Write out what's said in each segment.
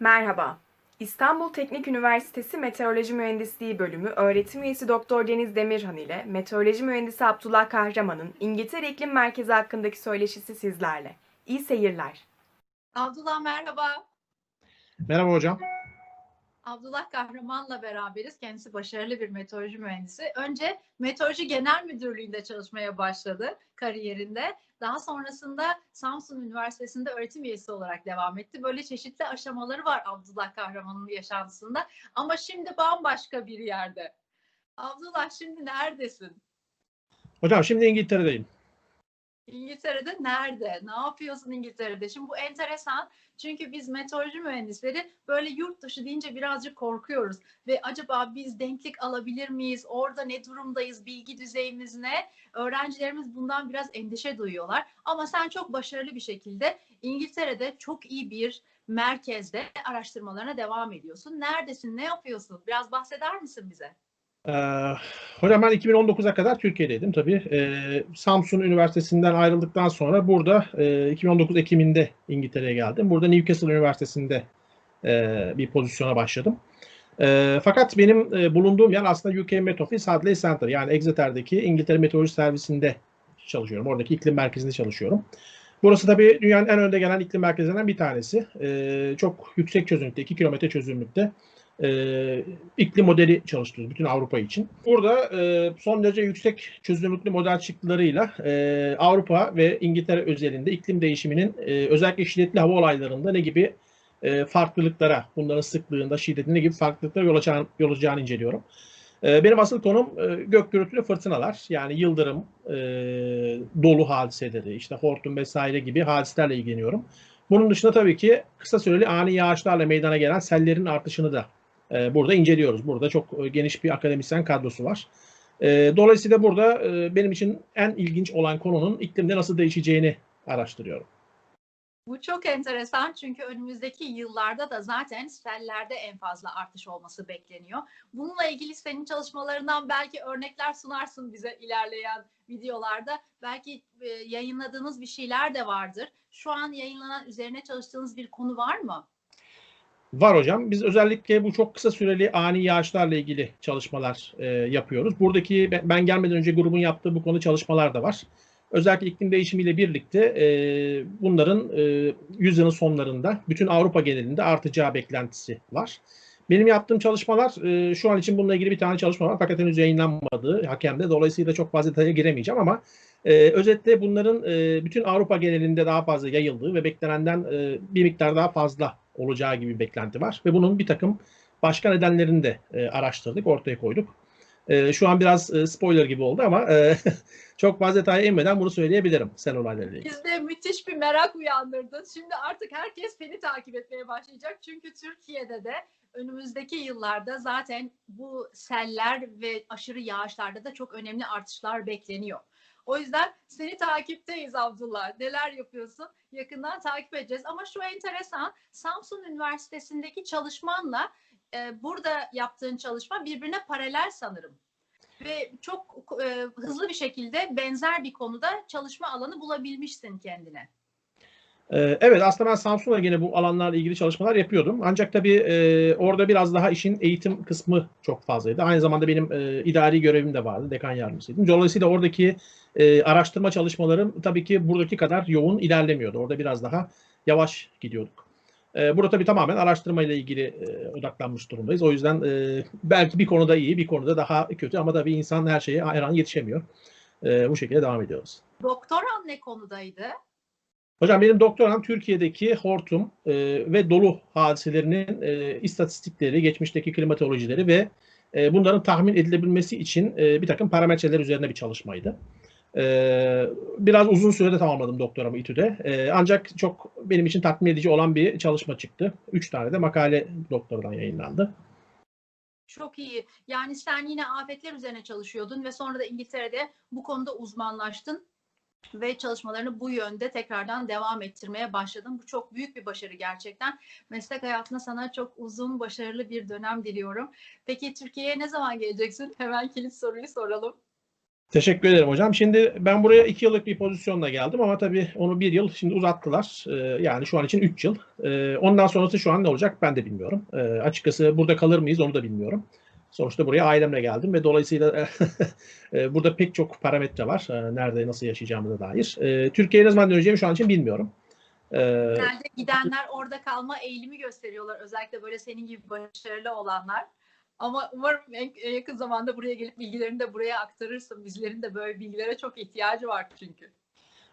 Merhaba. İstanbul Teknik Üniversitesi Meteoroloji Mühendisliği Bölümü öğretim üyesi Doktor Deniz Demirhan ile Meteoroloji Mühendisi Abdullah Kahraman'ın İngiltere İklim Merkezi hakkındaki söyleşisi sizlerle. İyi seyirler. Abdullah merhaba. Merhaba hocam. Abdullah Kahraman'la beraberiz. Kendisi başarılı bir meteoroloji mühendisi. Önce Meteoroloji Genel Müdürlüğü'nde çalışmaya başladı kariyerinde. Daha sonrasında Samsun Üniversitesi'nde öğretim üyesi olarak devam etti. Böyle çeşitli aşamaları var Abdullah Kahraman'ın yaşantısında. Ama şimdi bambaşka bir yerde. Abdullah şimdi neredesin? Hocam şimdi İngiltere'deyim. İngiltere'de nerede? Ne yapıyorsun İngiltere'de? Şimdi bu enteresan. Çünkü biz meteoroloji mühendisleri böyle yurt dışı deyince birazcık korkuyoruz. Ve acaba biz denklik alabilir miyiz? Orada ne durumdayız? Bilgi düzeyimiz ne? Öğrencilerimiz bundan biraz endişe duyuyorlar. Ama sen çok başarılı bir şekilde İngiltere'de çok iyi bir merkezde araştırmalarına devam ediyorsun. Neredesin? Ne yapıyorsun? Biraz bahseder misin bize? Ee, hocam ben 2019'a kadar Türkiye'deydim tabii. Ee, Samsun Üniversitesi'nden ayrıldıktan sonra burada e, 2019 Ekim'inde İngiltere'ye geldim. Burada Newcastle Üniversitesi'nde e, bir pozisyona başladım. E, fakat benim e, bulunduğum yer aslında UK Met Office Hadley Center yani Exeter'deki İngiltere Meteoroloji Servisi'nde çalışıyorum. Oradaki iklim merkezinde çalışıyorum. Burası tabii dünyanın en önde gelen iklim merkezlerinden bir tanesi. E, çok yüksek çözünürlükte, 2 kilometre çözünürlükte e, iklim modeli çalıştırıyoruz bütün Avrupa için. Burada e, son derece yüksek çözünürlüklü model çıktılarıyla e, Avrupa ve İngiltere özelinde iklim değişiminin e, özellikle şiddetli hava olaylarında ne gibi e, farklılıklara, bunların sıklığında, şiddetinde gibi farklılıklara yol, açan, yol açacağını inceliyorum. E, benim asıl konum e, gök gürültülü fırtınalar yani yıldırım, e, dolu hadiseleri, işte hortum vesaire gibi hadiselerle ilgileniyorum. Bunun dışında tabii ki kısa süreli ani yağışlarla meydana gelen sellerin artışını da e, burada inceliyoruz. Burada çok e, geniş bir akademisyen kadrosu var. E, dolayısıyla burada e, benim için en ilginç olan konunun iklimde nasıl değişeceğini araştırıyorum. Bu çok enteresan çünkü önümüzdeki yıllarda da zaten sellerde en fazla artış olması bekleniyor. Bununla ilgili senin çalışmalarından belki örnekler sunarsın bize ilerleyen videolarda. Belki e, yayınladığınız bir şeyler de vardır. Şu an yayınlanan üzerine çalıştığınız bir konu var mı? Var hocam. Biz özellikle bu çok kısa süreli ani yağışlarla ilgili çalışmalar e, yapıyoruz. Buradaki ben- gelmeden önce grubun yaptığı bu konu çalışmalar da var. Özellikle iklim değişimiyle birlikte e, bunların e, yüzyılın sonlarında bütün Avrupa genelinde artacağı beklentisi var. Benim yaptığım çalışmalar e, şu an için bununla ilgili bir tane çalışma var fakat henüz yayınlanmadı hakemde. Dolayısıyla çok fazla detaya giremeyeceğim ama e, özetle bunların e, bütün Avrupa genelinde daha fazla yayıldığı ve beklenenden e, bir miktar daha fazla olacağı gibi beklenti var. Ve bunun bir takım başka nedenlerini de e, araştırdık, ortaya koyduk. E, şu an biraz e, spoiler gibi oldu ama e, çok fazla detaya inmeden bunu söyleyebilirim sen olaylarla ilgili. Bizde müthiş bir merak uyandırdın. Şimdi artık herkes seni takip etmeye başlayacak. Çünkü Türkiye'de de önümüzdeki yıllarda zaten bu seller ve aşırı yağışlarda da çok önemli artışlar bekleniyor. O yüzden seni takipteyiz Abdullah. Neler yapıyorsun? Yakından takip edeceğiz. Ama şu enteresan, Samsun Üniversitesi'ndeki çalışmanla e, burada yaptığın çalışma birbirine paralel sanırım. Ve çok e, hızlı bir şekilde benzer bir konuda çalışma alanı bulabilmişsin kendine. Ee, Evet aslında ben Samsun'la yine bu alanlarla ilgili çalışmalar yapıyordum. Ancak tabii e, orada biraz daha işin eğitim kısmı çok fazlaydı. Aynı zamanda benim e, idari görevim de vardı. Dekan yardımcısıydım. Dolayısıyla oradaki e, araştırma çalışmalarım tabii ki buradaki kadar yoğun ilerlemiyordu. Orada biraz daha yavaş gidiyorduk. E, burada tabii tamamen araştırmayla ilgili e, odaklanmış durumdayız. O yüzden e, belki bir konuda iyi, bir konuda daha kötü ama tabii insan her şeye her an yetişemiyor. E, bu şekilde devam ediyoruz. Doktoran ne konudaydı? Hocam benim doktoram Türkiye'deki hortum e, ve dolu hadiselerinin e, istatistikleri, geçmişteki klimatolojileri ve e, bunların tahmin edilebilmesi için e, bir takım parametreler üzerine bir çalışmaydı. E, biraz uzun sürede tamamladım doktoramı İTÜ'de. E, ancak çok benim için tatmin edici olan bir çalışma çıktı. Üç tane de makale doktordan yayınlandı. Çok iyi. Yani sen yine afetler üzerine çalışıyordun ve sonra da İngiltere'de bu konuda uzmanlaştın ve çalışmalarını bu yönde tekrardan devam ettirmeye başladın. Bu çok büyük bir başarı gerçekten. Meslek hayatına sana çok uzun, başarılı bir dönem diliyorum. Peki Türkiye'ye ne zaman geleceksin? Hemen kilit soruyu soralım. Teşekkür ederim hocam. Şimdi ben buraya iki yıllık bir pozisyonla geldim ama tabii onu bir yıl şimdi uzattılar. Ee, yani şu an için üç yıl. Ee, ondan sonrası şu an ne olacak ben de bilmiyorum. Ee, açıkçası burada kalır mıyız onu da bilmiyorum. Sonuçta buraya ailemle geldim ve dolayısıyla e, burada pek çok parametre var. e, nerede nasıl yaşayacağımıza dair. E, Türkiye'ye ne zaman döneceğimi şu an için bilmiyorum. E, Genelde gidenler orada kalma eğilimi gösteriyorlar. Özellikle böyle senin gibi başarılı olanlar. Ama umarım en yakın zamanda buraya gelip bilgilerini de buraya aktarırsın. Bizlerin de böyle bilgilere çok ihtiyacı var çünkü.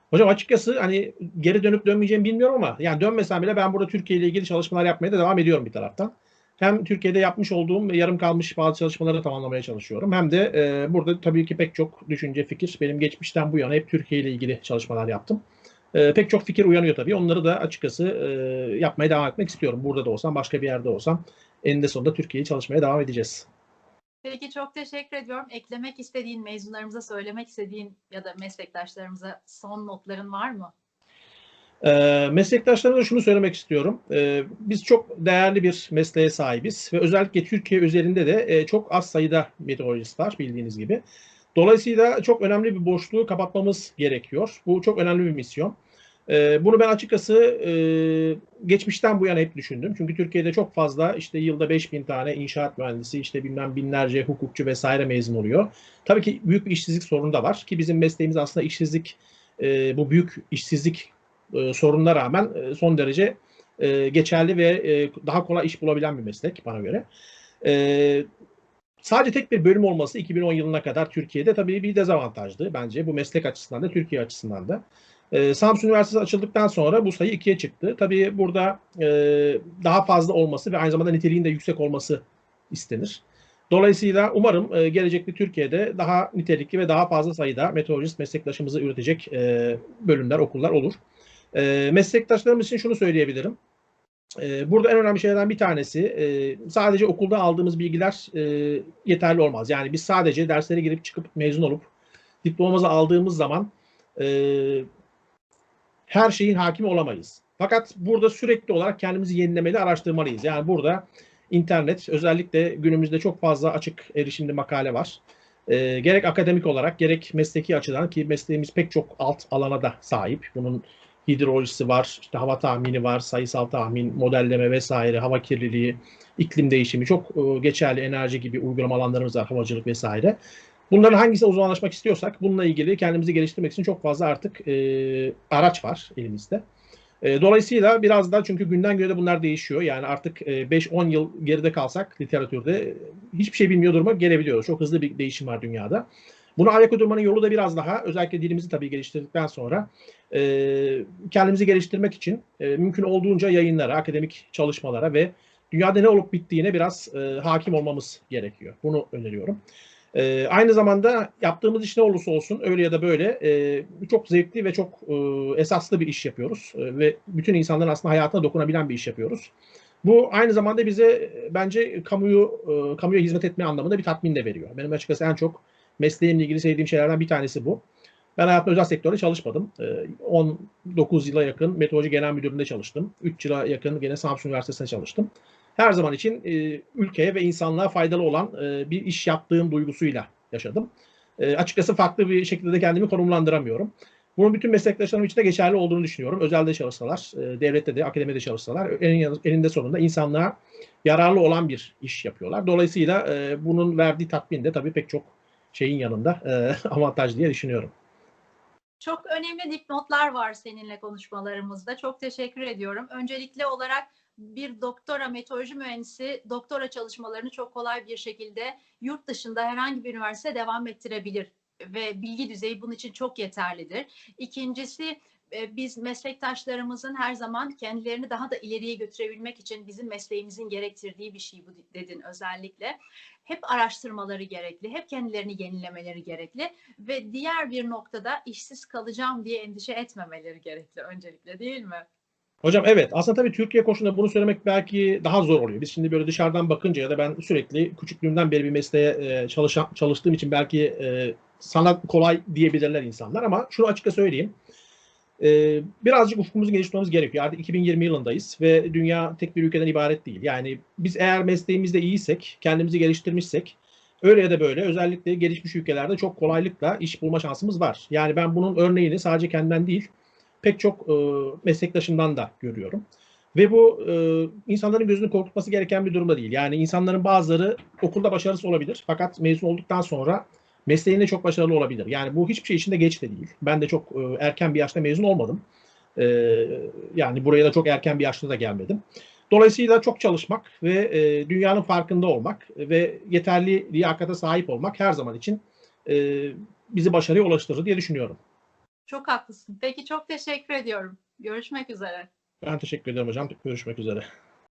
Hocam açıkçası hani geri dönüp dönmeyeceğimi bilmiyorum ama yani dönmesem bile ben burada Türkiye ile ilgili çalışmalar yapmaya da devam ediyorum bir taraftan. Hem Türkiye'de yapmış olduğum ve yarım kalmış bazı çalışmaları tamamlamaya çalışıyorum. Hem de e, burada tabii ki pek çok düşünce, fikir benim geçmişten bu yana hep Türkiye ile ilgili çalışmalar yaptım. E, pek çok fikir uyanıyor tabii. Onları da açıkçası e, yapmaya devam etmek istiyorum. Burada da olsam, başka bir yerde olsam eninde sonunda Türkiye'yi çalışmaya devam edeceğiz. Peki çok teşekkür ediyorum. Eklemek istediğin, mezunlarımıza söylemek istediğin ya da meslektaşlarımıza son notların var mı? E, meslektaşlarıma şunu söylemek istiyorum. E, biz çok değerli bir mesleğe sahibiz ve özellikle Türkiye üzerinde de e, çok az sayıda meteorolojist var bildiğiniz gibi. Dolayısıyla çok önemli bir boşluğu kapatmamız gerekiyor. Bu çok önemli bir misyon. E, bunu ben açıkçası e, geçmişten bu yana hep düşündüm. Çünkü Türkiye'de çok fazla işte yılda 5000 tane inşaat mühendisi, işte bilmem binlerce hukukçu vesaire mezun oluyor. Tabii ki büyük bir işsizlik sorunu da var ki bizim mesleğimiz aslında işsizlik, e, bu büyük işsizlik e, sorununa rağmen e, son derece e, geçerli ve e, daha kolay iş bulabilen bir meslek bana göre. E, sadece tek bir bölüm olması 2010 yılına kadar Türkiye'de tabii bir dezavantajdı bence bu meslek açısından da Türkiye açısından da. E, Samsun Üniversitesi açıldıktan sonra bu sayı ikiye çıktı. Tabii burada e, daha fazla olması ve aynı zamanda niteliğin de yüksek olması istenir. Dolayısıyla umarım e, gelecekte Türkiye'de daha nitelikli ve daha fazla sayıda meteorolojist meslektaşımızı üretecek e, bölümler, okullar olur. E, meslektaşlarımız için şunu söyleyebilirim. E, burada en önemli şeylerden bir tanesi e, sadece okulda aldığımız bilgiler e, yeterli olmaz. Yani biz sadece derslere girip çıkıp mezun olup diplomamızı aldığımız zaman e, her şeyin hakimi olamayız. Fakat burada sürekli olarak kendimizi yenilemeli, araştırmalıyız. Yani burada internet özellikle günümüzde çok fazla açık erişimli makale var. E, gerek akademik olarak gerek mesleki açıdan ki mesleğimiz pek çok alt alana da sahip. Bunun hidrolojisi var, işte hava tahmini var, sayısal tahmin, modelleme vesaire, hava kirliliği, iklim değişimi, çok e, geçerli enerji gibi uygulama alanlarımız var, havacılık vesaire. Bunların hangisine uzmanlaşmak istiyorsak bununla ilgili kendimizi geliştirmek için çok fazla artık e, araç var elimizde. E, dolayısıyla biraz da çünkü günden güne de bunlar değişiyor. Yani artık e, 5-10 yıl geride kalsak literatürde hiçbir şey bilmiyor duruma gelebiliyoruz. Çok hızlı bir değişim var dünyada. Buna ayak uydurmanın yolu da biraz daha özellikle dilimizi tabii geliştirdikten sonra e, kendimizi geliştirmek için e, mümkün olduğunca yayınlara, akademik çalışmalara ve dünyada ne olup bittiğine biraz e, hakim olmamız gerekiyor. Bunu öneriyorum. E, aynı zamanda yaptığımız iş ne olursa olsun öyle ya da böyle e, çok zevkli ve çok e, esaslı bir iş yapıyoruz. E, ve bütün insanların aslında hayatına dokunabilen bir iş yapıyoruz. Bu aynı zamanda bize e, bence kamuyu e, kamuya hizmet etme anlamında bir tatmin de veriyor. Benim açıkçası en çok mesleğimle ilgili sevdiğim şeylerden bir tanesi bu. Ben hayatımda özel sektörde çalışmadım. E, 19 yıla yakın Meteoroloji Genel Müdürlüğü'nde çalıştım. 3 yıla yakın gene Samsun Üniversitesi'nde çalıştım. Her zaman için e, ülkeye ve insanlığa faydalı olan e, bir iş yaptığım duygusuyla yaşadım. E, açıkçası farklı bir şekilde de kendimi konumlandıramıyorum. Bunun bütün meslektaşlarım için de geçerli olduğunu düşünüyorum. Özelde çalışsalar, devlette de, akademide çalışsalar elin, elinde sonunda insanlığa yararlı olan bir iş yapıyorlar. Dolayısıyla bunun verdiği tatmin de tabii pek çok şeyin yanında e, avantaj diye düşünüyorum. Çok önemli dipnotlar var seninle konuşmalarımızda. Çok teşekkür ediyorum. Öncelikli olarak bir doktora meteoroloji mühendisi doktora çalışmalarını çok kolay bir şekilde yurt dışında herhangi bir üniversite devam ettirebilir ve bilgi düzeyi bunun için çok yeterlidir. İkincisi biz meslektaşlarımızın her zaman kendilerini daha da ileriye götürebilmek için bizim mesleğimizin gerektirdiği bir şey bu dedin özellikle. Hep araştırmaları gerekli, hep kendilerini yenilemeleri gerekli ve diğer bir noktada işsiz kalacağım diye endişe etmemeleri gerekli öncelikle değil mi? Hocam evet aslında tabii Türkiye koşulunda bunu söylemek belki daha zor oluyor. Biz şimdi böyle dışarıdan bakınca ya da ben sürekli küçüklüğümden beri bir mesleğe e, çalışan, çalıştığım için belki e, sana kolay diyebilirler insanlar ama şunu açıkça söyleyeyim. E, birazcık ufkumuzu geliştirmemiz gerekiyor. Artık 2020 yılındayız ve dünya tek bir ülkeden ibaret değil. Yani biz eğer mesleğimizde iyiysek, kendimizi geliştirmişsek Öyle ya da böyle özellikle gelişmiş ülkelerde çok kolaylıkla iş bulma şansımız var. Yani ben bunun örneğini sadece kendimden değil pek çok e, meslektaşımdan da görüyorum. Ve bu e, insanların gözünü korkutması gereken bir durumda değil. Yani insanların bazıları okulda başarısız olabilir fakat mezun olduktan sonra mesleğinde çok başarılı olabilir. Yani bu hiçbir şey için de geç de değil. Ben de çok e, erken bir yaşta mezun olmadım. E, yani buraya da çok erken bir yaşta da gelmedim. Dolayısıyla çok çalışmak ve e, dünyanın farkında olmak ve yeterli liyakata sahip olmak her zaman için e, bizi başarıya ulaştırır diye düşünüyorum. Çok haklısın. Peki çok teşekkür ediyorum. Görüşmek üzere. Ben teşekkür ederim hocam. Görüşmek üzere.